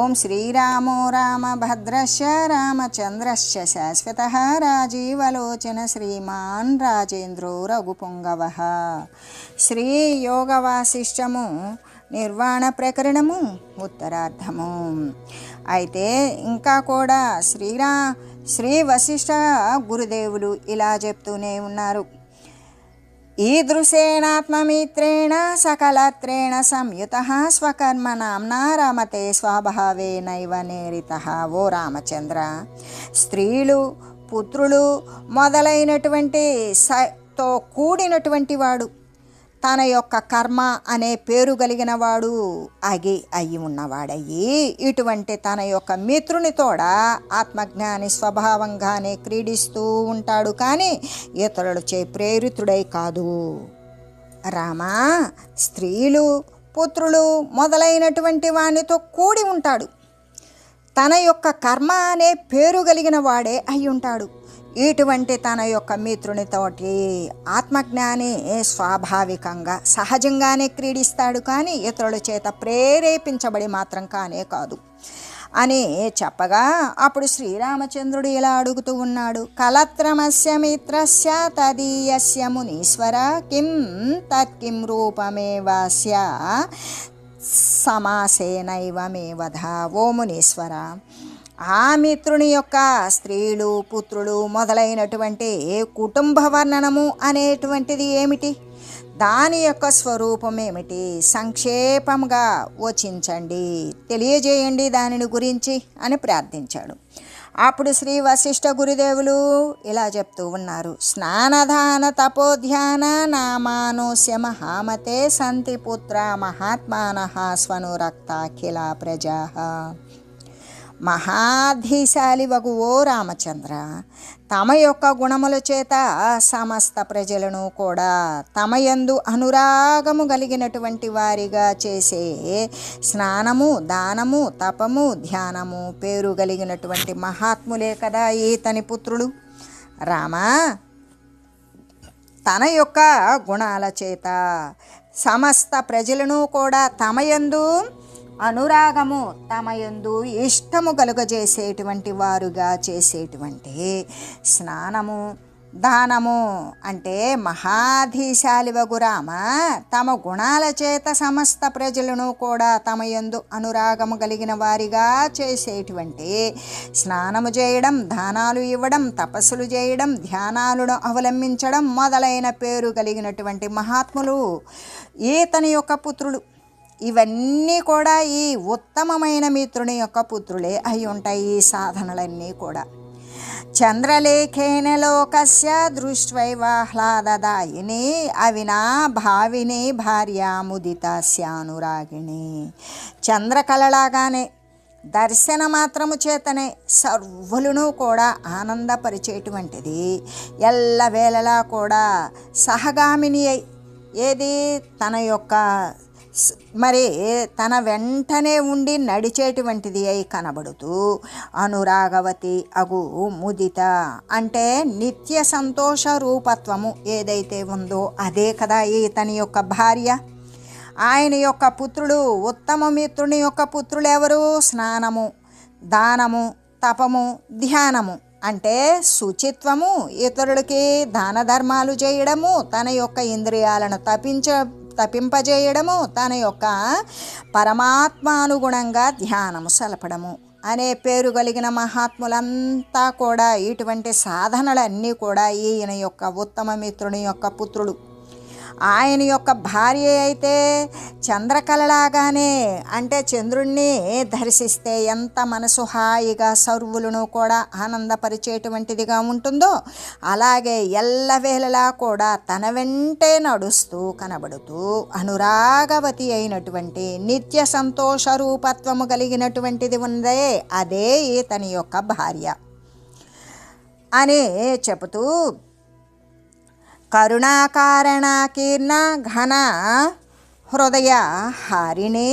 ఓం శ్రీరామో రామభద్రశ రామచంద్రశ్చ శాశ్వత రాజీవలోచన శ్రీమాన్ రాజేంద్రో రఘుపుంగవ. శ్రీయోగవాసిష్టము నిర్వాణ ప్రకరణము ఉత్తరార్థము అయితే ఇంకా కూడా శ్రీరా శ్రీ వశిష్ఠ గురుదేవులు ఇలా చెప్తూనే ఉన్నారు. ఈదృశేణాత్మమిత్రేణ సకలత్రేణ సంయుత స్వకర్మ నామ్నా రమతే స్వభావేనైవ నేరిత ఓ రామచంద్ర స్త్రీలు పుత్రులు మొదలైనటువంటి సతో కూడినటువంటి వాడు. తన యొక్క కర్మ అనే పేరు కలిగిన వాడు అగి అయి ఉన్నవాడయ్యి. ఇటువంటి తన యొక్క మిత్రుని తోడ ఆత్మజ్ఞాని స్వభావంగానే క్రీడిస్తూ ఉంటాడు. కానీ ఇతరులచే ప్రేరితుడై కాదు. రామా స్త్రీలు పుత్రులు మొదలైనటువంటి వానితో కూడి ఉంటాడు. తన యొక్క కర్మ అనే పేరు కలిగిన వాడే అయి ఉంటాడు. ఇటువంటి తన యొక్క మిత్రునితోటి ఆత్మజ్ఞాని స్వాభావికంగా సహజంగానే క్రీడిస్తాడు కానీ ఇతరుల చేత ప్రేరేపించబడి మాత్రం కానే కాదు. అని చెప్పగా అప్పుడు శ్రీరామచంద్రుడు ఇలా అడుగుతూ ఉన్నాడు కలత్రమస్య మిత్రస్య తదీయస్య మునీశ్వర కిం తత్కిం రూపమేవాస్య సమాసేనైవమేవధ ఓ మునీశ్వర. ఆ మిత్రుని యొక్క స్త్రీలు పుత్రులు మొదలైనటువంటి కుటుంబ వర్ణనము అనేటువంటిది ఏమిటి? దాని యొక్క స్వరూపం ఏమిటి? సంక్షేపంగా వచించండి తెలియజేయండి దానిని గురించి అని ప్రార్థించాడు. అప్పుడు శ్రీ వశిష్ఠ గురుదేవులు ఇలా చెప్తూ ఉన్నారు. స్నానధాన తపోధ్యాన నామానుష్య మహామతే సంతి పుత్ర మహాత్మాన స్వనురక్తాఖిల ప్రజా. మహాధీశాలి వగు ఓ రామచంద్ర తమ యొక్క గుణముల చేత సమస్త ప్రజలను కూడా తమ యందు అనురాగము కలిగినటువంటి వారిగా చేసే స్నానము దానము తపము ధ్యానము పేరు కలిగినటువంటి మహాత్ములే కదా ఈతని పుత్రులు. రామా తన యొక్క గుణాల చేత సమస్త ప్రజలను కూడా తమయందు అనురాగము తమ యందు ఇష్టము కలుగజేసేటువంటి వారుగా చేసేటువంటి స్నానము దానము అంటే మహాధీశాలివగు రామ తమ గుణాల చేత సమస్త ప్రజలను కూడా తమ యందు అనురాగము కలిగిన వారిగా చేసేటువంటి స్నానము చేయడం దానాలు ఇవ్వడం తపస్సులు చేయడం ధ్యానాలను అవలంబించడం మొదలైన పేరు కలిగినటువంటి మహాత్ములు ఈతని యొక్క పుత్రులు ఇవన్నీ కూడా ఈ ఉత్తమమైన మిత్రుని యొక్క పుత్రులే అయి ఉంటాయి ఈ సాధనలన్నీ కూడా. చంద్రలేఖేన లోకస్య దృష్ట్వైవాహ్లాదదాయిని అవినా భావిని భార్యాముదితాస్యానురాగిణి చంద్రకళలాగానే దర్శన మాత్రము చేతనే సర్వులను కూడా ఆనందపరిచేటువంటిది. ఎల్లవేళలా కూడా సహగామిని అయి ఏది తన యొక్క మరి తన వెంటనే ఉండి నడిచేటువంటిది అయి కనబడుతూ అనురాగవతి అగు ముదిత అంటే నిత్య సంతోష రూపత్వము ఏదైతే ఉందో అదే కదా ఇతని యొక్క భార్య. ఆయన యొక్క పుత్రుడు ఉత్తమ మిత్రుని యొక్క పుత్రులు ఎవరు స్నానము దానము తపము ధ్యానము. అంటే శుచిత్వము ఇతరులకి దాన ధర్మాలు చేయడము తన యొక్క ఇంద్రియాలను తప్పించ తప్పింపజేయడము తన యొక్క పరమాత్మానుగుణంగా ధ్యానము సలపడము అనే పేరు కలిగిన మహాత్ములంతా కూడా ఇటువంటి సాధనలన్నీ కూడా ఈయన యొక్క ఉత్తమ మిత్రుని యొక్క పుత్రుడు ఆయన యొక్క భార్య అయితే చంద్రకళలాగానే అంటే చంద్రుణ్ణి దర్శిస్తే ఎంత మనసు హాయిగా సర్వులను కూడా ఆనందపరిచేటువంటిదిగా ఉంటుందో అలాగే ఎల్లవేళలా కూడా తన వెంటే నడుస్తూ కనబడుతూ అనురాగవతి అయినటువంటి నిత్య సంతోష రూపత్వము కలిగినటువంటిది ఉందే అదే ఇతని యొక్క భార్య. అని చెబుతూ కరుణాకారణాకీర్ణ ఘన హృదయ హారిణి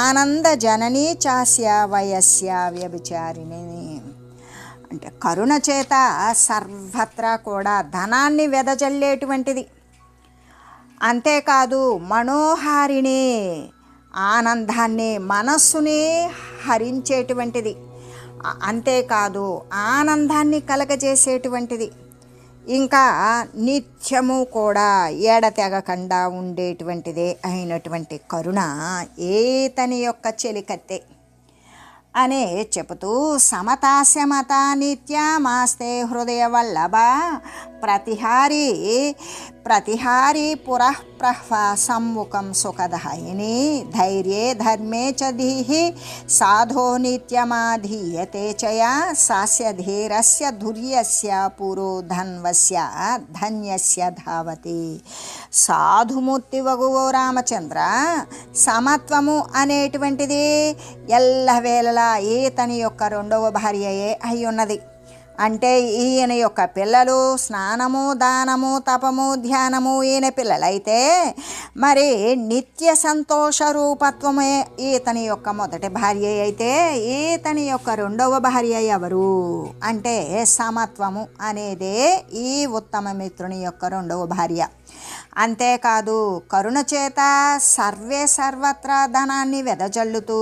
ఆనంద జననీ చాస్య వయస్య వ్యభిచారిణి. అంటే కరుణ చేత సర్వత్రా కూడా ధనాన్ని వెదజల్లేటువంటిది. అంతేకాదు మనోహారిణి ఆనందాన్ని మనస్సుని హరించేటువంటిది. అంతేకాదు ఆనందాన్ని కలగజేసేటువంటిది. ఇంకా నిత్యము కూడా ఎడతెగకుండా ఉండేటువంటిదే అయినటువంటి కరుణ ఏతని యొక్క చెలికత్తే అనే చెబుతూ సమతాశమత నిత్యమాస్తే హృదయ వల్లభ ప్రతిహారి ప్రతిహారి పురః ప్రహ్వ సుఖదాయిని ధైర్యే ధర్మే చ ధీహి సాధో నిత్యమాధీయతే చయా సాస్య ధీరస్య ధుర్యస్య పురోధన్వస్య ధన్యస్య ధావతి సాధుమూర్తి వగువో రామచంద్ర సమత్వము అనేటువంటిది ఎల్లవేళలా ఈతని యొక్క రెండవ భార్యయే అయి ఉన్నది అంటే ఈయన యొక్క పిల్లలు స్నానము దానము తపము ధ్యానము ఈయన పిల్లలైతే మరి నిత్య సంతోష రూపత్వమే ఈతని యొక్క మొదటి భార్య అయితే ఈతని యొక్క రెండవ భార్య ఎవరు? అంటే సమత్వము అనేదే ఈ ఉత్తమ మిత్రుని యొక్క రెండవ భార్య. అంతేకాదు కరుణ చేత సర్వే సర్వత్రా ధనాన్ని వెదజల్లుతూ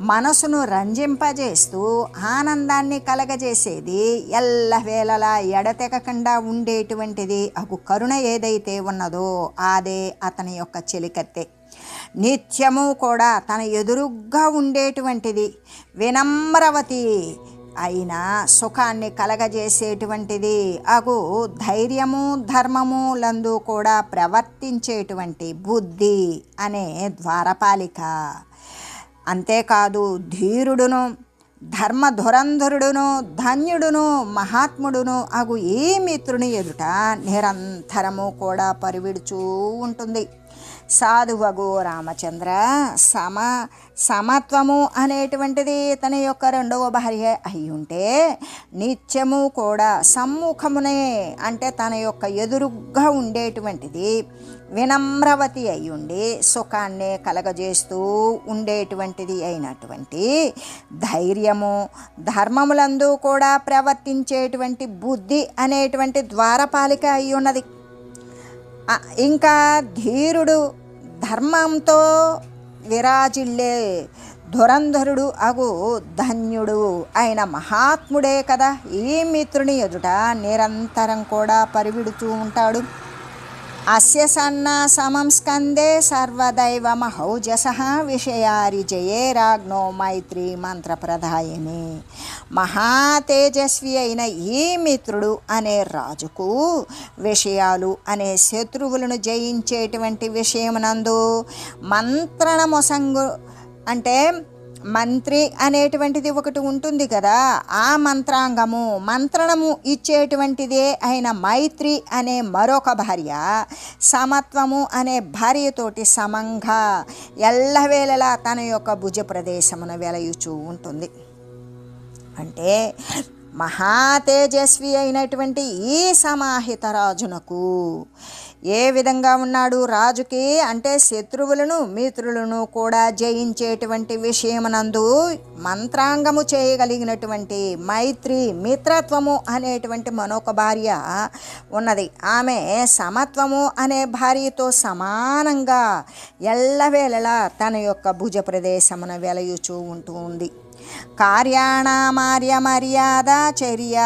మనసును రంజింపజేస్తూ ఆనందాన్ని కలగజేసేది ఎల్లవేళలా ఎడతెగకుండా ఉండేటువంటిది అగు కరుణ ఏదైతే ఉన్నదో అదే అతని యొక్క చెలికత్తె. నిత్యము కూడా తన ఎదురుగ్గా ఉండేటువంటిది వినమ్రవతి అయినా సుఖాన్ని కలగజేసేటువంటిది అగు ధైర్యము ధర్మము లందు కూడా ప్రవర్తించేటువంటి బుద్ధి అనే ద్వారపాలిక. అంతేకాదు ధీరుడును ధర్మ ధురంధరుడును ధన్యుడును మహాత్ముడును అగు ఈ మిత్రుని ఎదుట నిరంతరము కూడా పరివిడుచూ ఉంటుంది. సాధువగు రామచంద్ర. సమ సమత్వము అనేటువంటిది తన యొక్క రెండవ భార్య అయి ఉంటే నిత్యము కూడా సమ్ముఖమునే అంటే తన యొక్క ఎదురుగ్గా ఉండేటువంటిది. వినమ్రవతి అయి ఉండి సుఖాన్ని కలగజేస్తూ ఉండేటువంటిది అయినటువంటి ధైర్యము ధర్మములందు కూడా ప్రవర్తించేటువంటి బుద్ధి అనేటువంటి ద్వారపాలిక అయి ఉన్నది ఇంకా ధీరుడు ధర్మంతో విరాజిల్లే ధురంధరుడు అగు ధన్యుడు అయిన మహాత్ముడే కదా ఈ మిత్రుని ఎదుట నిరంతరం కూడా పరివిడుతూ ఉంటాడు. అస్య సన్న సమం స్కందే సర్వదైవమహౌజస విషయారిజయే రాజ్ఞో మైత్రి మంత్రప్రదాయని మహాతేజస్వి అయిన ఈ మిత్రుడు అనే రాజుకు విషయాలు అనే శత్రువులను జయించేటువంటి విషయమునందు మంత్రణమొసంగు అంటే మంత్రి అనేటువంటిది ఒకటి ఉంటుంది కదా ఆ మంత్రాంగము మంత్రణము ఇచ్చేటువంటిదే అయిన మైత్రి అనే మరొక భార్య సమత్వము అనే భార్యతోటి సమంగా ఎల్లవేళలా తన యొక్క భుజ ప్రదేశమును వెలయుచూ ఉంటుంది. అంటే మహా తేజస్వి అయినటువంటి ఈ సమాహిత రాజునకు ఏ విధంగా ఉన్నాడు రాజుకి? అంటే శత్రువులను మిత్రులను కూడా జయించేటువంటి విషయమనందు మంత్రాంగము చేయగలిగినటువంటి మైత్రి మిత్రత్వము అనేటువంటి మనొక భార్య ఉన్నది. ఆమె సమత్వము అనే భార్యతో సమానంగా ఎల్లవేళలా తన యొక్క భుజ ప్రదేశమున వెలయుచూ ఉంటూ ఉంది. కార్యాణామార్య మర్యాద చర్య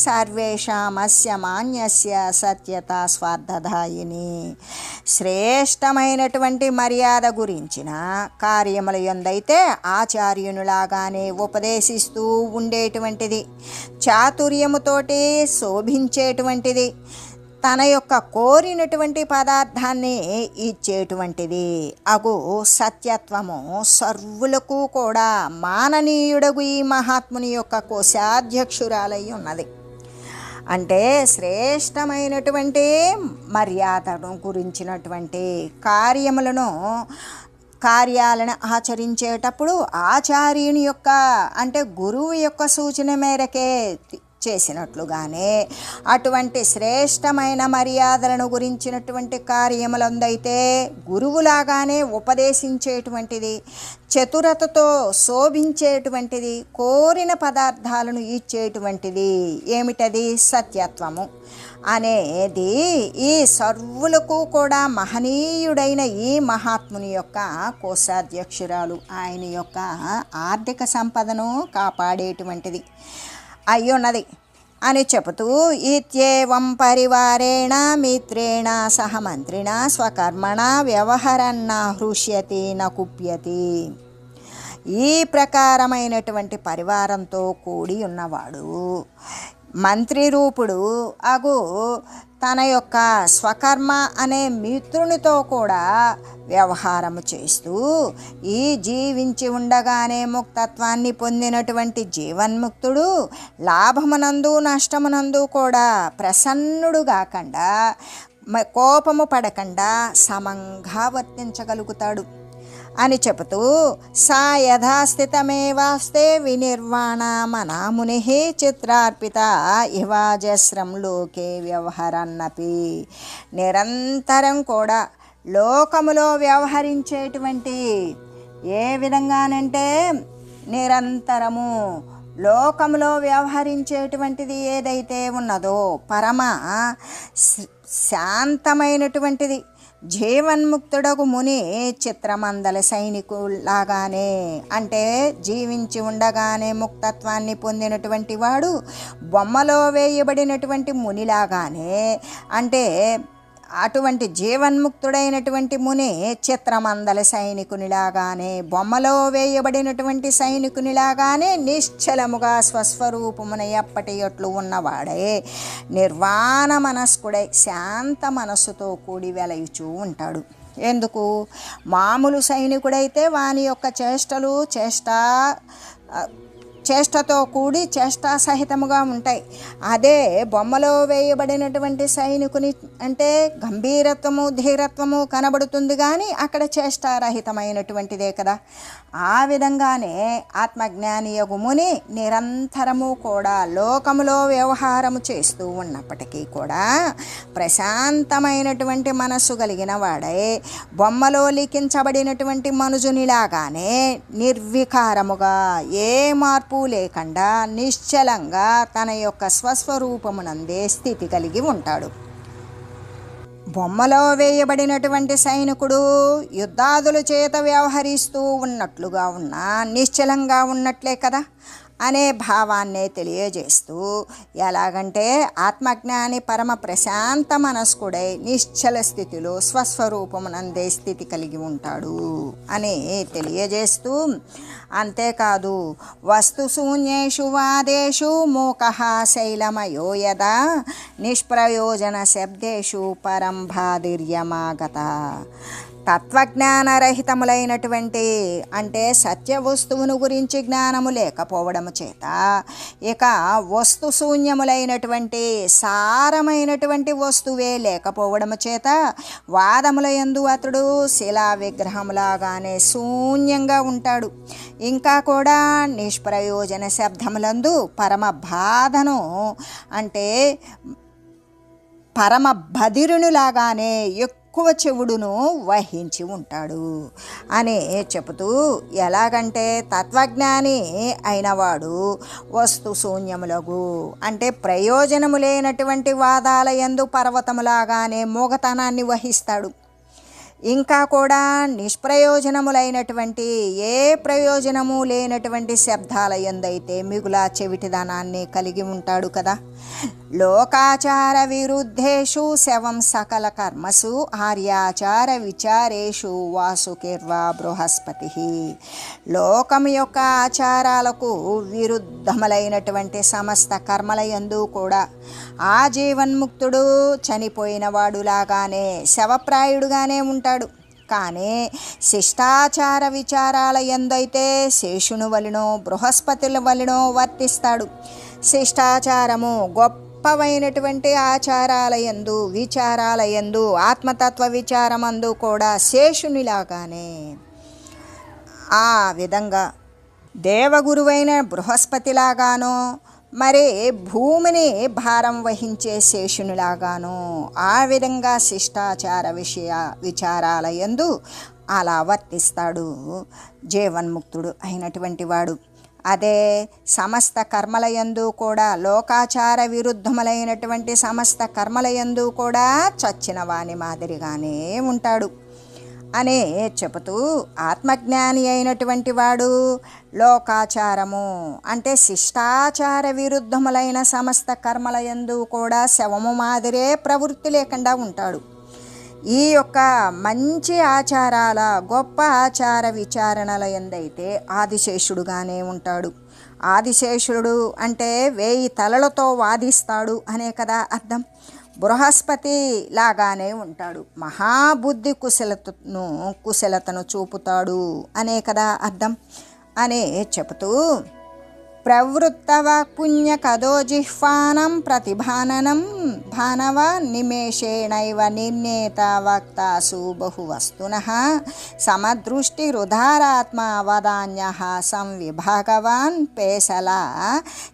సర్వేషామస్య మాన్యస్య సత్యత స్వార్థదాయిని శ్రేష్టమైనటువంటి మర్యాద గురించిన కార్యముల ఎందైతే ఆచార్యునిలాగానే ఉపదేశిస్తూ ఉండేటువంటిది చాతుర్యముతోటి శోభించేటువంటిది తన యొక్క కోరినటువంటి పదార్థాన్ని ఇచ్చేటువంటిది. అగు సత్యత్వము సర్వులకు కూడా మాననీయుడగు ఈ మహాత్ముని యొక్క కోశాధ్యక్షురాలై ఉన్నది. అంటే శ్రేష్టమైనటువంటి మర్యాదను గురించినటువంటి కార్యములను కార్యాలను ఆచరించేటప్పుడు ఆచార్యుని యొక్క అంటే గురువు యొక్క సూచన మేరకే చేసినట్లుగానే అటువంటి శ్రేష్టమైన మర్యాదలను గురించినటువంటి కార్యములందైతే గురువులాగానే ఉపదేశించేటువంటిది చతురతతో శోభించేటువంటిది కోరిన పదార్థాలను ఇచ్చేటువంటిది ఏమిటది? సత్యత్వము. అనేది ఈ సర్వులకు కూడా మహనీయుడైన ఈ మహాత్ముని యొక్క కోశాధ్యక్షురాలు. ఆయన యొక్క ఆర్థిక సంపదను కాపాడేటువంటిది. అయ్యున్నది అని చెబుతూ ఇత్యేవం పరివారేణ మిత్రేణ సహ మంత్రిణ స్వకర్మణ వ్యవహరన్న హృష్యతి నకుప్యతి ఈ ప్రకారమైనటువంటి పరివారంతో కూడి ఉన్నవాడు మంత్రి రూపుడు. అగు తన యొక్క స్వకర్మ అనే మిత్రునితో కూడా వ్యవహారము చేస్తూ ఈ జీవించి ఉండగానే ముక్తత్వాన్ని పొందినటువంటి జీవన్ముక్తుడు లాభమునందు నష్టమునందు కూడా ప్రసన్నుడు కాకుండా కోపము పడకుండా సమంగా వర్తించగలుగుతాడు. అని చెబుతూ సా యథాస్థితమేవాస్తే వినిర్వాణ మనాముని చిత్రార్పిత ఇవాజస్రం లోకే వ్యవహరన్నపి. నిరంతరం కూడా లోకములో వ్యవహరించేటువంటి ఏ విధంగానంటే నిరంతరము లోకంలో వ్యవహరించేటువంటిది ఏదైతే ఉన్నదో పరమ శాంతమైనటువంటిది. జీవన్ముక్తుడకు ముని చిత్రమందల సైనికులాగానే అంటే జీవించి ఉండగానే ముక్తత్వాన్ని పొందినటువంటి వాడు బొమ్మలో వేయబడినటువంటి మునిలాగానే. అంటే అటువంటి జీవన్ముక్తుడైనటువంటి ముని చిత్రమందల సైనికునిలాగానే బొమ్మలో వేయబడినటువంటి సైనికునిలాగానే నిశ్చలముగా స్వస్వరూపమున ఎప్పటి ఎట్లు ఉన్నవాడే. నిర్వాణ మనస్కుడై శాంత మనస్సుతో కూడి వెలయుచూ ఉంటాడు. ఎందుకు? మామూలు సైనికుడైతే వాని యొక్క చేష్టలు చేష్ట చేష్టతో కూడి చేష్టా సహితముగా ఉంటాయి. అదే బొమ్మలో వేయబడినటువంటి సైనికుని అంటే గంభీరత్వము ధీరత్వము కనబడుతుంది కానీ అక్కడ చేష్టారహితమైనటువంటిదే కదా. ఆ విధంగానే ఆత్మజ్ఞాని యగుముని నిరంతరము కూడా లోకములో వ్యవహారము చేస్తూ ఉన్నప్పటికీ కూడా ప్రశాంతమైనటువంటి మనస్సు కలిగిన వాడై బొమ్మలో లిఖించబడినటువంటి మనుజునిలాగానే నిర్వికారముగా ఏ మార్పు లేకుండా నిశ్చలంగా తన యొక్క స్వస్వరూపమునందే స్థితి కలిగి ఉంటాడు. బొమ్మలో వేయబడినటువంటి సైనికుడు యుద్ధాదుల చేత వ్యవహరిస్తూ ఉన్నట్లుగా ఉన్నా నిశ్చలంగా ఉన్నట్లే కదా? అనే భావాన్నే తెలియజేస్తూ ఎలాగంటే ఆత్మజ్ఞాని పరమ ప్రశాంత మనస్కుడై నిశ్చల స్థితిలో స్వస్వరూపమునందే స్థితి కలిగి ఉంటాడు అని తెలియజేస్తూ అంతేకాదు వస్తుశూన్యేషు వాదేషు మూక శైలమయో యదా నిష్ప్రయోజన శబ్దేషు పరం భాదిర్యమాగత తత్వజ్ఞానరహితములైనటువంటి అంటే సత్య వస్తువును గురించి జ్ఞానము లేకపోవడము చేత ఇక వస్తు శూన్యములైనటువంటి సారమైనటువంటి వస్తువే లేకపోవడము చేత వాదముల యందు అతడు శిలా విగ్రహములాగానే శూన్యంగా ఉంటాడు. ఇంకా కూడా నిష్ప్రయోజన శబ్దములందు పరమ బాధను అంటే పరమ బదిరునిలాగానే ఎక్కువ చెవుడును వహించి ఉంటాడు అని చెబుతూ ఎలాగంటే తత్వజ్ఞాని అయినవాడు వస్తు శూన్యములగు. అంటే ప్రయోజనము లేనటువంటి వాదాల యందు పర్వతములాగానే మూగతనాన్ని వహిస్తాడు. ఇంకా కూడా నిష్ప్రయోజనములైనటువంటి ఏ ప్రయోజనము లేనటువంటి శబ్దాల ఎందైతే మిగులా చెవిటిదనాన్ని కలిగి ఉంటాడు కదా. లోకాచార విరుద్ధేషు శవం సకల కర్మసు ఆర్యాచార విచారేషు వాసుకిర్వా బృహస్పతి. లోకం యొక్క ఆచారాలకు విరుద్ధములైనటువంటి సమస్త కర్మల యందు కూడా ఆ జీవన్ముక్తుడు చనిపోయిన వాడులాగానే శవప్రాయుడుగానే ఉంటాడు. కానీ శిష్టాచార విచారాల ఎందైతే శేషుని వలినో బృహస్పతుల వలినో వర్తిస్తాడు. శిష్టాచారము గొప్ప గొప్పవైనటువంటి ఆచారాలయందు విచారాలయందు ఆత్మతత్వ విచారమందు కూడా శేషునిలాగానే ఆ విధంగా దేవగురువైన బృహస్పతిలాగానో మరి భూమిని భారం వహించే శేషునిలాగాను ఆ విధంగా శిష్టాచార విషయ విచారాలయందు అలా వర్తిస్తాడు జీవన్ముక్తుడు అయినటువంటి వాడు. అదే సమస్త కర్మలయందు కూడా లోకాచార విరుద్ధములైనటువంటి సమస్త కర్మలయందు కూడా చచ్చిన వాని మాదిరిగానే ఉంటాడు. అనే చెబుతూ ఆత్మజ్ఞాని అయినటువంటి వాడు లోకాచారము అంటే శిష్టాచార విరుద్ధములైన సమస్త కర్మలయందు కూడా శవము మాదిరే ప్రవృత్తి లేకుండా ఉంటాడు. ఈ యొక్క మంచి ఆచారాల గొప్ప ఆచార విచారణల ఎందైతే ఆదిశేషుడుగానే ఉంటాడు. ఆదిశేషుడు అంటే వేయి తలలతో వాదిస్తాడు అనే కదా అర్థం. బృహస్పతి లాగానే ఉంటాడు. మహాబుద్ధి కుశలతను కుశలతను చూపుతాడు అనే కదా అర్థం. అనే చెబుతూ ప్రవృత్తవ పుణ్య కదో జిహ్వానం ప్రతిభాననం భానవ నిమేషేణైవ నిర్ణేత వక్తాసు బహువస్తున సమదృష్టి రుధారాత్మ వదాన్య సంవిభాగవాన్ పేసల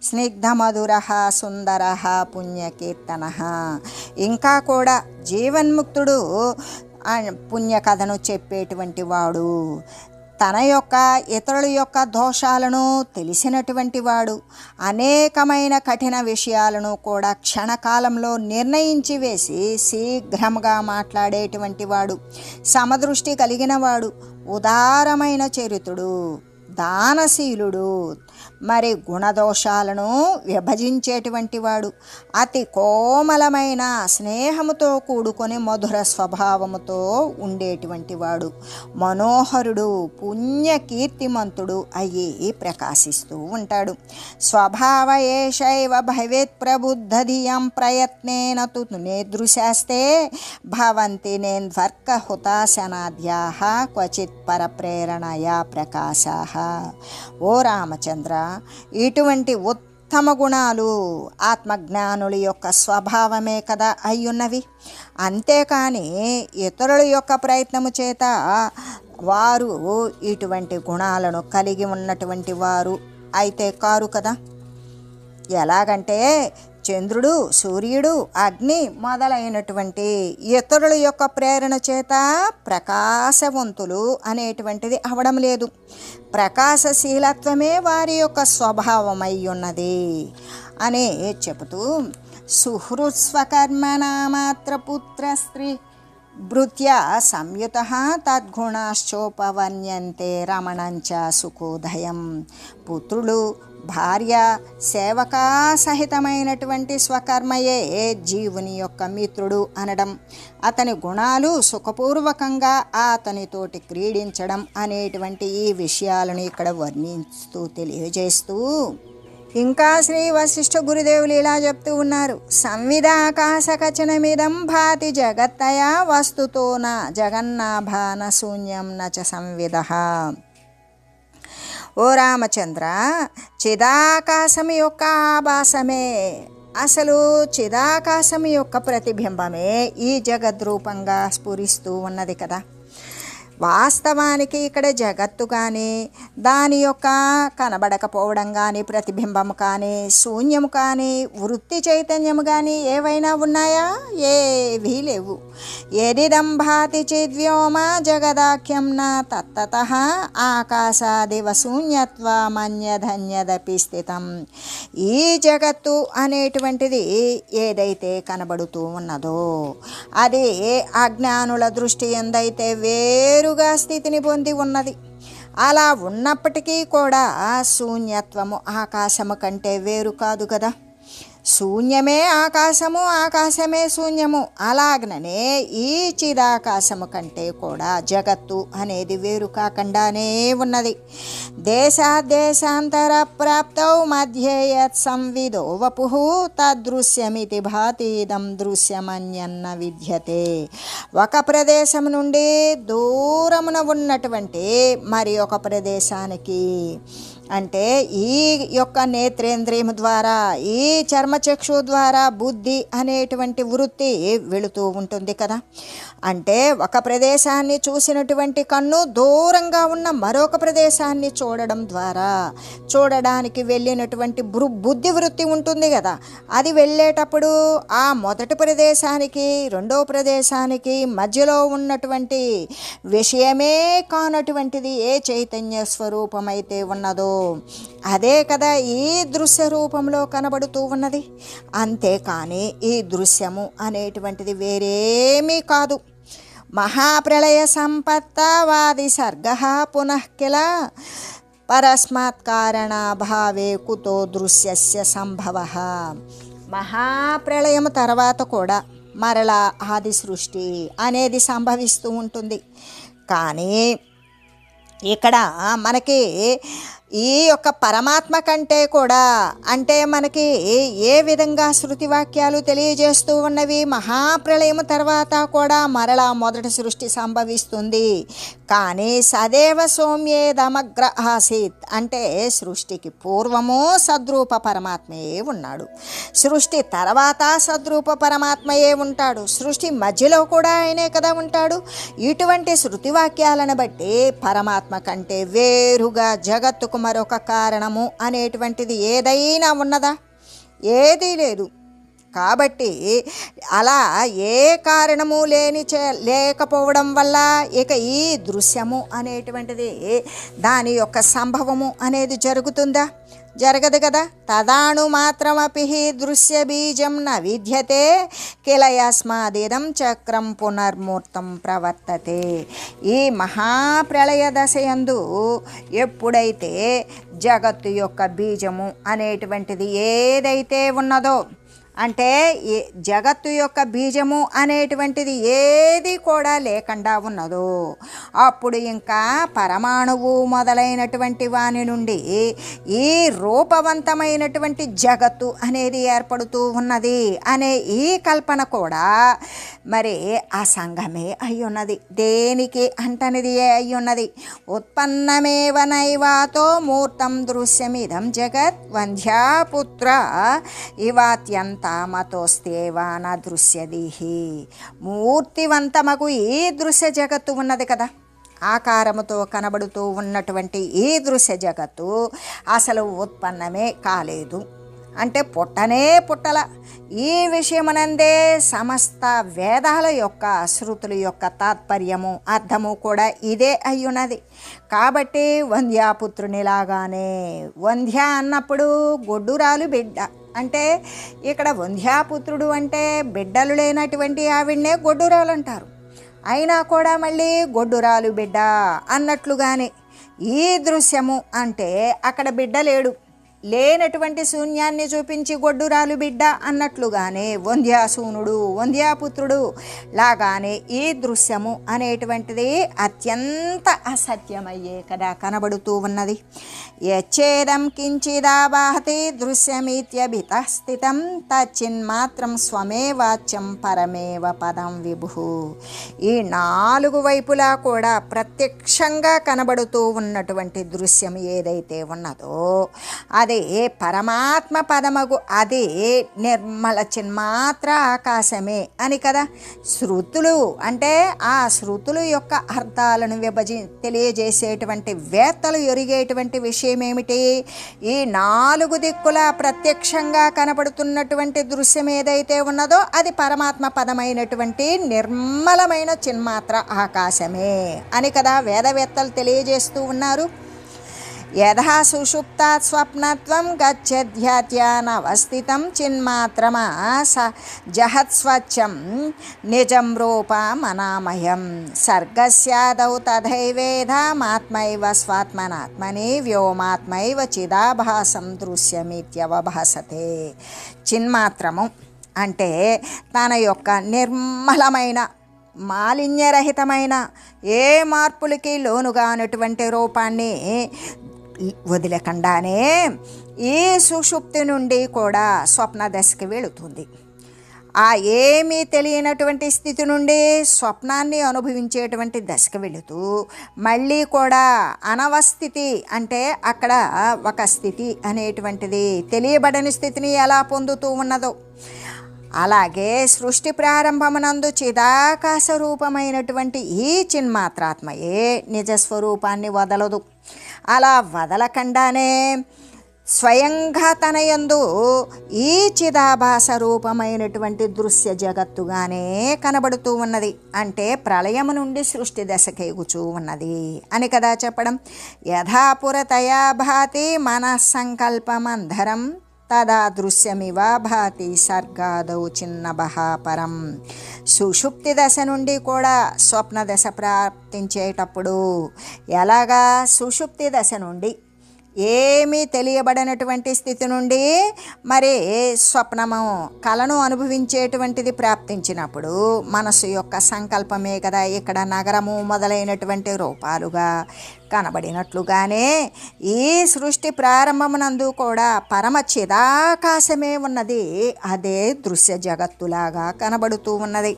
స్నిగ్ధమధుర సుందర పుణ్యకీర్తన ఇంకా కూడా జీవన్ముక్తుడు ఆ పుణ్యకథను చెప్పేటువంటి వాడు. తన యొక్క ఇతరుల యొక్క దోషాలను తెలిసినటువంటి వాడు. అనేకమైన కఠిన విషయాలను కూడా క్షణకాలంలో నిర్ణయించి వేసి శీఘ్రంగా మాట్లాడేటువంటి వాడు. సమదృష్టి కలిగిన వాడు. ఉదారమైన చరితుడు దానశీలుడు. మరి గుణదోషాలను విభజించేటువంటి వాడు అతి కోమలమైన స్నేహముతో కూడుకొని మధుర స్వభావముతో ఉండేటువంటి వాడు మనోహరుడు పుణ్యకీర్తిమంతుడు అయ్యి ప్రకాశిస్తూ ఉంటాడు. స్వభావ ఏషైవ భవేత్ ప్రబుద్ధధియం ప్రయత్నేన తు నేదృశాస్తే భవంతి నేన్వర్క హుతాశనాద్యా క్వచిత్ పరప్రేరణయా ప్రకాశా ఓ రామచంద్ర ఇటువంటి ఉత్తమ గుణాలు ఆత్మజ్ఞానుల యొక్క స్వభావమే కదా అయ్యున్నవి. అంతేకాని ఇతరుల యొక్క ప్రయత్నము చేత వారు ఇటువంటి గుణాలను కలిగి ఉన్నటువంటి వారు అయితే కారు కదా. ఎలాగంటే చంద్రుడు సూర్యుడు అగ్ని మొదలైనటువంటి ఇతరుల యొక్క ప్రేరణ చేత ప్రకాశవంతులు అనేటువంటిది అవడం లేదు. ప్రకాశశీలత్వమే వారి యొక్క స్వభావమై ఉన్నది అనే చెబుతూ సుహృత్స్వకర్మణామాత్ర పుత్ర స్త్రీ భృత్యా సంయుత తద్గుణాశ్చోపవన్యంతే రమణంచ సుఖోదయం. పుత్రులు భార్య సేవకా సహితమైనటువంటి స్వకర్మయే జీవుని యొక్క మిత్రుడు అనడం. అతని గుణాలు సుఖపూర్వకంగా అతనితోటి క్రీడించడం అనేటువంటి ఈ విషయాలను ఇక్కడ వర్ణిస్తూ తెలియజేస్తూ ఇంకా శ్రీ వశిష్ఠ గురుదేవులు ఇలా చెప్తూ ఉన్నారు. సంవిధాకాశకచనమిదం భాతి జగత్తయా వస్తుతో నా జగన్నాభాన శూన్యం నచ సంవిధ. ఓ రామచంద్ర చిదాకాశం యొక్క ఆభాసమే. అసలు చిదాకాశం యొక్క ప్రతిబింబమే ఈ జగద్రూపంగా స్ఫురిస్తూ ఉన్నది కదా. వాస్తవానికి ఇక్కడ జగత్తు కానీ దాని యొక్క కనబడకపోవడం కానీ ప్రతిబింబం కానీ శూన్యము కానీ వృత్తి చైతన్యము కానీ ఏవైనా ఉన్నాయా? ఏవీ లేవు. ఎదిదంభాతి చిద్వ్యోమ జగదాఖ్యం నా తత్తత ఆకాశాదివ శూన్యత్వమన్యధన్యదపి స్థితం. ఈ జగత్తు అనేటువంటిది ఏదైతే కనబడుతూ ఉన్నదో అది అజ్ఞానుల దృష్టి ఎందైతే వేరు వేరుగా స్థితిని పొంది ఉన్నది. అలా ఉన్నప్పటికీ కూడా శూన్యత్వము ఆకాశము కంటే వేరు కాదు కదా. శూన్యమే ఆకాశము ఆకాశమే శూన్యము. అలాగ్ననే ఈ చిదాకాశము కంటే కూడా జగత్తు అనేది వేరు కాకుండానే ఉన్నది. దేశాదేశాంతర ప్రాప్తౌ మధ్యే యత్ సంవిదో వపు తదృశ్యమితి భాతీదం దృశ్యమన్యన్న విద్యతే. ఒక ప్రదేశం నుండి దూరమున ఉన్నటువంటి మరి ఒక ప్రదేశానికి అంటే ఈ యొక్క నేత్రేంద్రియం ద్వారా ఈ చర్మచక్షు ద్వారా బుద్ధి అనేటువంటి వృత్తి వెళుతూ ఉంటుంది కదా. అంటే ఒక ప్రదేశాన్ని చూసినటువంటి కన్ను దూరంగా ఉన్న మరొక ప్రదేశాన్ని చూడడం ద్వారా చూడడానికి వెళ్ళినటువంటి బృ బుద్ధి వృత్తి ఉంటుంది కదా. అది వెళ్ళేటప్పుడు ఆ మొదటి ప్రదేశానికి రెండో ప్రదేశానికి మధ్యలో ఉన్నటువంటి విషయమే కానటువంటిది ఏ చైతన్య స్వరూపమైతే ఉన్నదో అదే కదా ఈ దృశ్య రూపంలో కనబడుతూ ఉన్నది. అంతేకాని ఈ దృశ్యము అనేటువంటిది వేరేమీ కాదు. మహాప్రళయ సంపత్తవాది సర్గ పునః కిల పరస్మాత్ కారణాభావే కుతో దృశ్యస్య సంభవ. మహాప్రళయం తర్వాత కూడా మరలా ఆది సృష్టి అనేది సంభవిస్తూ ఉంటుంది. కానీ ఇక్కడ మనకి ఈ యొక్క పరమాత్మ కంటే కూడా అంటే మనకి ఏ విధంగా శృతి వాక్యాలు తెలియజేస్తూ ఉన్నవి మహాప్రళయం తర్వాత కూడా మరలా మొదటి సృష్టి సంభవిస్తుంది. కానీ సదేవ సౌమ్యేదమగ్ర ఆసీత్ అంటే సృష్టికి పూర్వము సద్రూప పరమాత్మయే ఉన్నాడు. సృష్టి తర్వాత సద్రూప పరమాత్మయే ఉంటాడు. సృష్టి మధ్యలో కూడా ఆయనే కదా ఉంటాడు. ఇటువంటి శృతి వాక్యాలను బట్టి పరమాత్మ కంటే వేరుగా జగత్తుకు మరొక కారణము అనేటువంటిది ఏదైనా ఉన్నదా? ఏదీ లేదు. కాబట్టి అలా ఏ కారణము లేని చే లేకపోవడం వల్ల ఇక ఈ దృశ్యము అనేటువంటిది దాని యొక్క సంభవము అనేది జరుగుతుందా? జరగదు కదా. తదాణు మాత్రమపి దృశ్య బీజం న విద్యతే. కిల యస్మాదిదం చక్రం పునర్మూర్తం ప్రవర్తతే. ఈ మహాప్రళయ దశయందు ఎప్పుడైతే జగత్తు యొక్క బీజము అనేటువంటిది ఏదైతే ఉన్నదో అంటే ఏ జగత్తు యొక్క బీజము అనేటువంటిది ఏది కూడా లేకుండా ఉన్నదో అప్పుడు ఇంకా పరమాణువు మొదలైనటువంటి వాని నుండి ఈ రూపవంతమైనటువంటి జగత్తు అనేది ఏర్పడుతూ ఉన్నది అనే ఈ కల్పన కూడా మరి ఆ సంఘమే అయ్యున్నది దేనికి అంటనిది అయ్యున్నది ఉత్పన్నమేవ నైవాతో మూర్తం దృశ్యమిదం జగత్ వంధ్యాపుత్ర ఇవాత్యంత తామతోస్తేవాన దృశ్యదిహి మూర్తివంతమగు ఈ దృశ్య జగత్తు ఉన్నది కదా. ఆకారముతో కనబడుతూ ఉన్నటువంటి ఈ దృశ్య జగత్తు అసలు ఉత్పన్నమే కాలేదు. అంటే పుట్టనే పుట్టల. ఈ విషయమునందే సమస్త వేదాల యొక్క శృతుల యొక్క తాత్పర్యము అర్థము కూడా ఇదే అయ్యున్నది. కాబట్టి వంధ్యాపుత్రునిలాగానే వంధ్య అన్నప్పుడు గొడ్డురాలు బిడ్డ. అంటే ఇక్కడ వంధ్యాపుత్రుడు అంటే బిడ్డలు లేనటువంటి ఆవిడనే గొడ్డురాలు అంటారు అయినా కూడా మళ్ళీ గొడ్డురాలు బిడ్డ అన్నట్లుగానే ఈ దృశ్యము అంటే అక్కడ బిడ్డ లేడు. లేనటువంటి శూన్యాన్ని చూపించి గొడ్డురాలు బిడ్డ అన్నట్లుగానే వంధ్యాసూనుడు వంధ్యాపుత్రుడు లాగానే ఈ దృశ్యము అనేటువంటిది అత్యంత అసత్యమయ్యే కదా కనబడుతూ ఉన్నది. యచ్చేదం కించిదాబాహతి దృశ్యమిత్యభిత స్థితం తచ్చిన్మాత్రం స్వమే వాచ్యం పరమేవ పదం విభు. ఈ నాలుగు వైపులా కూడా ప్రత్యక్షంగా కనబడుతూ ఉన్నటువంటి దృశ్యం ఏదైతే ఉన్నదో అది పరమాత్మ పదమగు అదే నిర్మల చిన్మాత్ర ఆకాశమే అని కదా. శృతులు అంటే ఆ శృతులు యొక్క అర్థాలను విభజి తెలియజేసేటువంటి వేత్తలు ఎరిగేటువంటి విషయం ఏమిటి ఈ నాలుగు దిక్కుల ప్రత్యక్షంగా కనబడుతున్నటువంటి దృశ్యం ఏదైతే ఉన్నదో అది పరమాత్మ పదమైనటువంటి నిర్మలమైన చిన్మాత్ర ఆకాశమే అని కదా వేదవేత్తలు తెలియజేస్తూ ఉన్నారు. యథా సుషుప్తాత్ స్వప్నత్వం గచ్చధ్యాత్యానవస్థితం చిన్మాత్రమా స జహత్స్వచ్ఛం నిజం రూపమనామయం సర్గస్యాదౌ తథైవేధమాత్మైవ స్వాత్మనాత్మని వ్యోమాత్మైవ చిదాభాసం దృశ్యమిత్యవభాసతే చిన్మాత్రము అంటే తన యొక్క నిర్మలమైన మాలిన్యరహితమైన ఏ మార్పులకి లోనుగానటువంటి రూపాన్ని వదిలకుండానే ఈ సుషుప్తి నుండి కూడా స్వప్న దశకి వెళుతుంది. ఆ ఏమీ తెలియనటువంటి స్థితి నుండి స్వప్నాన్ని అనుభవించేటువంటి దశకు వెళుతూ మళ్ళీ కూడా అనవస్థితి అంటే అక్కడ ఒక స్థితి అనేటువంటిది తెలియబడని స్థితిని ఎలా పొందుతూ ఉన్నదో. అలాగే సృష్టి ప్రారంభమునందు చిదాకాశ రూపమైనటువంటి ఈ చిన్మాత్రాత్మయే నిజస్వరూపాన్ని వదలదు. అలా వదలకుండానే స్వయంగా తనయందు ఈ చిదాభాస రూపమైనటువంటి దృశ్య జగత్తుగానే కనబడుతూ ఉన్నది. అంటే ప్రళయము నుండి సృష్టి దశకెగుచూ ఉన్నది అని కదా చెప్పడం. యథాపురతయా భాతి మనస్సంకల్పమంధరం తదా దృశ్యమివా భాతి సర్గాదౌ చిన్నబహ పరం. సుషుప్తి దశ నుండి కూడా స్వప్న దశ ప్రాప్తించేటప్పుడు ఎలాగా సుషుప్తి దశ నుండి ఏమీ తెలియబడినటువంటి స్థితి నుండి మరి స్వప్నము కలను అనుభవించేటువంటిది ప్రాప్తించినప్పుడు మనసు యొక్క సంకల్పమే కదా ఇక్కడ నగరము మొదలైనటువంటి రూపాలుగా కనబడినట్లుగానే ఈ సృష్టి ప్రారంభమునందు కూడా పరమ చిదాకాశమే ఉన్నది. అదే దృశ్య జగత్తులాగా కనబడుతూ ఉన్నది.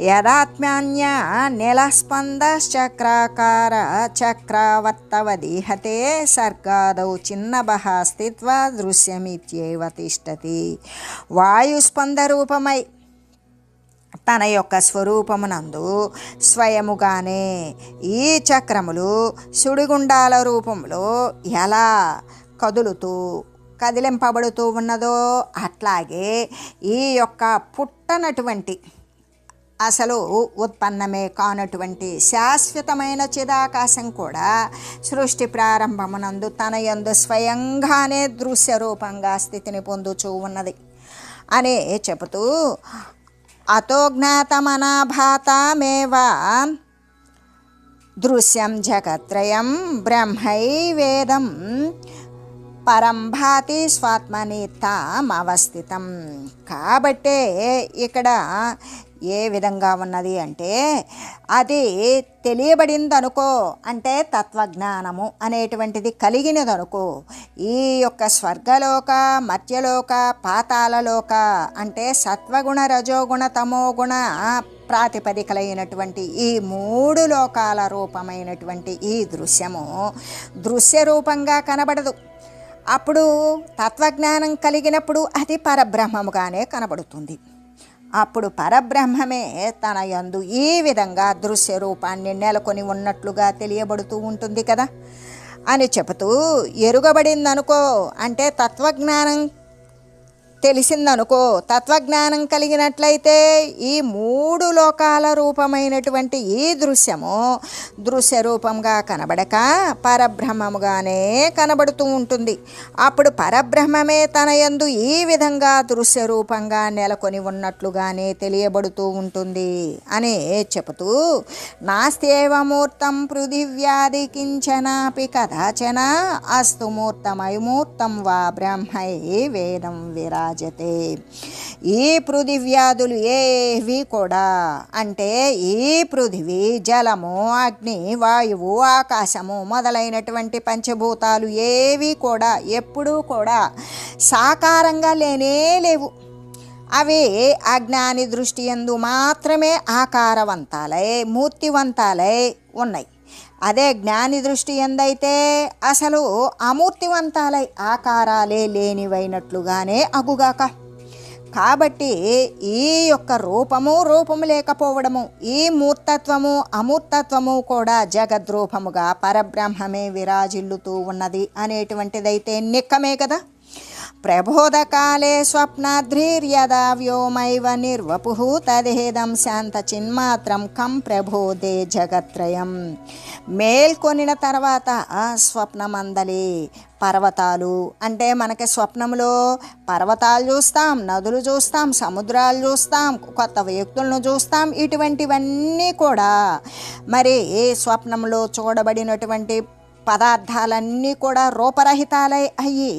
యదాత్మ్యాన్య నిలస్పందశ్చక్రాకార చక్రవర్తవదీహతే సర్గాదౌ చిన్నబహ స్థిత్వా దృశ్యమిత్యేవ తిష్టతి. వాయుస్పంద రూపమై తన యొక్క స్వరూపమునందు స్వయముగానే ఈ చక్రములు సుడిగుండాల రూపంలో ఎలా కదులుతూ కదిలింపబడుతూ ఉన్నదో అట్లాగే ఈ యొక్క పుట్టనటువంటి అసలు ఉత్పన్నమే కానటువంటి శాశ్వతమైన చిదాకాశం కూడా సృష్టి ప్రారంభమునందు తన యందు స్వయంగానే దృశ్య రూపంగా స్థితిని పొందుచూ ఉన్నది అని చెబుతూ అతోజ్ఞాతమనాభాతమేవా దృశ్యం జగత్రయం బ్రహ్మైవేదం పరం భాతి స్వాత్మని తామవస్థితం కాబట్టే ఇక్కడ ఏ విధంగా ఉన్నది అంటే అది తెలియబడిందనుకో అంటే తత్వజ్ఞానము అనేటువంటిది కలిగినదనుకో ఈ యొక్క స్వర్గలోక మధ్యలోక పాతాలలోక అంటే సత్వగుణ రజోగుణ తమోగుణ ప్రాతిపదికలైనటువంటి ఈ మూడు లోకాల రూపమైనటువంటి ఈ దృశ్యము దృశ్య రూపంగా కనబడదు. అప్పుడు తత్వజ్ఞానం కలిగినప్పుడు అది పరబ్రహ్మముగానే కనబడుతుంది. అప్పుడు పరబ్రహ్మమే తన యందు ఈ విధంగా దృశ్య రూపాన్ని నెలకొని ఉన్నట్లుగా తెలియబడుతూ ఉంటుంది కదా అని చెబుతూ ఎరుగబడిందనుకో అంటే తత్వజ్ఞానం తెలిసిందనుకో తత్వజ్ఞానం కలిగినట్లయితే ఈ మూడు లోకాల రూపమైనటువంటి ఈ దృశ్యము దృశ్య రూపంగా కనబడక పరబ్రహ్మముగానే కనబడుతూ ఉంటుంది. అప్పుడు పరబ్రహ్మమే తన యందు ఈ విధంగా దృశ్య రూపంగా నెలకొని ఉన్నట్లుగానే తెలియబడుతూ ఉంటుంది అని చెబుతూ నాస్తేవమూర్తం పృథివ్యాది కించనాపి కదాచన అస్తు మూర్తమయమూర్తం వా బ్రహ్మై వేదం విరాజతే ఈ పృథివ్యాధులు ఏవి కూడా అంటే ఈ పృథివీ జలము అగ్ని వాయువు ఆకాశము మొదలైనటువంటి పంచభూతాలు ఏవి కూడా ఎప్పుడూ కూడా సాకారంగా లేనే లేవు. అవి అజ్ఞాని దృష్టి ఎందు మాత్రమే ఆకారవంతాలై మూర్తివంతాలై ఉన్నాయి. అదే జ్ఞాని దృష్టి ఎందైతే అసలు అమూర్తివంతాలై ఆకారాలే లేనివైనట్లుగానే అగుగాక. కాబట్టి ఈ యొక్క రూపము రూపము లేకపోవడము ఈ మూర్తత్వము అమూర్తత్వము కూడా జగద్రూపముగా పరబ్రహ్మమే విరాజిల్లుతూ ఉన్నది అనేటువంటిదైతే నిక్కమే కదా. ప్రబోధకాలే స్వప్నాద్రిర్యదా వ్యోమైవ నిర్వపు తదేదం శాంత చిన్మాత్రం కం ప్రబోధే జగత్రయం మేల్కొనిన తర్వాత ఆ స్వప్నమందలి పర్వతాలు అంటే మనకి స్వప్నంలో పర్వతాలు చూస్తాం నదులు చూస్తాం సముద్రాలు చూస్తాం కొత్త వ్యక్తులను చూస్తాం ఇటువంటివన్నీ కూడా మరి ఏ స్వప్నంలో చూడబడినటువంటి పదార్థాలన్నీ కూడా రూపరహితాలై అయ్యి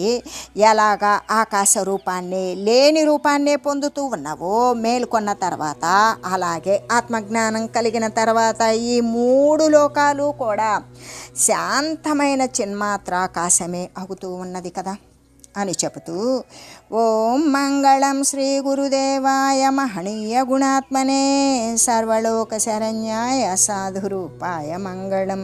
ఎలాగా ఆకాశ రూపాన్ని లేని రూపాన్నే పొందుతూ ఉన్నావో మేల్కొన్న తర్వాత అలాగే ఆత్మజ్ఞానం కలిగిన తర్వాత ఈ మూడు లోకాలు కూడా శాంతమైన చిన్మాత్రాకాశమే అవుతూ ఉన్నది కదా అని చెబుతూ ఓం మంగళం శ్రీ గురుదేవాయ మహనీయ గుణాత్మనే సర్వలోక శరణ్యాయ సాధురూపాయ మంగళం.